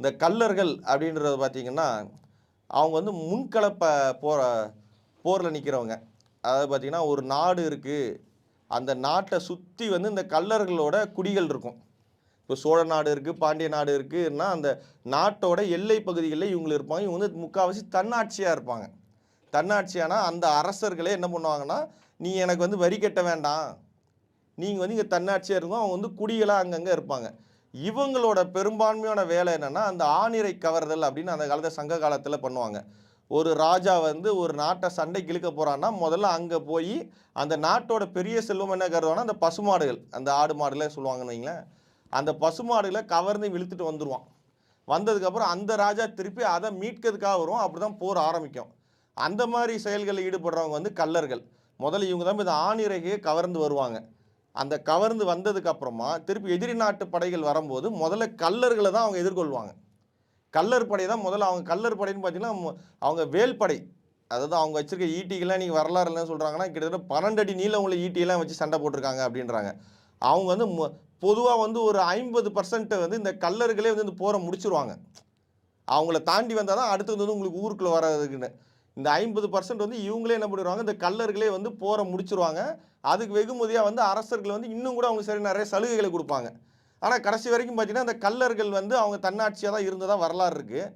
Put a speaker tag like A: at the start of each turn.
A: இந்த கல்லர்கள் அப்படின்றது பார்த்திங்கன்னா அவங்க வந்து முன்களப்ப போகிற போரில் நிற்கிறவங்க அதாவது பார்த்தீங்கன்னா ஒரு நாடு இருக்குது அந்த நாட்டை சுற்றி வந்து இந்த கல்லர்களோட குடிகள் இருக்கும். இப்போ சோழ நாடு இருக்குது பாண்டிய நாடு இருக்குன்னா அந்த நாட்டோட எல்லை பகுதிகளில் இவங்க இருப்பாங்க. இவங்க வந்து முக்கால்வாசி தன்னாட்சியாக இருப்பாங்க. தன்னாட்சியானால் அந்த அரசர்களே என்ன பண்ணுவாங்கன்னா நீ எனக்கு வந்து வரி கட்ட வேண்டாம். நீங்கள் வந்து இங்கே தன்னாட்சியாக இருக்கும் அவங்க வந்து குடிகளாக அங்கங்கே இருப்பாங்க. இவங்களோட பெரும்பான்மையான வேலை என்னென்னா அந்த ஆணிரை கவர்தல் அப்படின்னு அந்த காலத்தில் சங்க காலத்தில் பண்ணுவாங்க. ஒரு ராஜா வந்து ஒரு நாட்டை சண்டைக்கு இழுக்க போகிறான்னா முதல்ல அங்கே போய் அந்த நாட்டோட பெரிய செல்வம் என்ன கருதுவானா அந்த பசுமாடுகள். அந்த ஆடு மாடுகளே சொல்லுவாங்கன்னு வைங்களேன். அந்த பசுமாடுகளை கவர்ந்து இழுத்துட்டு வந்துடுவான் வந்ததுக்கப்புறம் அந்த ராஜா திருப்பி அதை மீட்கிறதுக்காக வரும். அப்படி தான் போர் ஆரம்பிக்கும். அந்த மாதிரி செயல்களில் ஈடுபடுறவங்க வந்து கல்லர்கள் முதல்ல இவங்க தான் இந்த ஆணிரைகையை கவர்ந்து வருவாங்க. அந்த கவர்ந்து வந்ததுக்கு அப்புறமா திருப்பி எதிரி நாட்டு படைகள் வரும்போது முதல்ல கல்லர்களை தான் அவங்க எதிர்கொள்வாங்க. கல்லர் படை தான் முதல்ல அவங்க கல்லர் படைன்னு பார்த்தீங்கன்னா அவங்க வேல்படை அதாவது அவங்க வச்சிருக்க ஈட்டிகள்லாம் நீங்கள் வரலாறு என்ன சொல்கிறாங்கன்னா கிட்டத்தட்ட பன்னெண்டு அடி நீளம் உள்ள ஈட்டியெல்லாம் வச்சு சண்டை போட்டிருக்காங்க அப்படின்றாங்க. அவங்க வந்து பொதுவாக வந்து ஒரு ஐம்பது பர்சன்ட்டை வந்து இந்த கல்லர்களே வந்து இந்த போரை முடிச்சிருவாங்க. அவங்கள தாண்டி வந்தால் தான் அடுத்தது வந்து உங்களுக்கு ஊருக்குள்ளே வர்றதுக்குன்னு. இந்த ஐம்பது பர்சன்ட் வந்து இவங்களே என்ன பண்ணிடுவாங்க? இந்த கல்லர்களே வந்து போரை முடிச்சிருவாங்க. அதுக்கு வெகுமதியாக வந்து அரசர்கள் வந்து இன்னும் கூட அவங்க சரி நிறைய சலுகைகளை கொடுப்பாங்க. ஆனால் கடைசி வரைக்கும் பார்த்தீங்கன்னா அந்த கல்லர்கள் வந்து அவங்க தன்னாட்சியாக தான் இருந்ததாக வரலாறு இருக்குது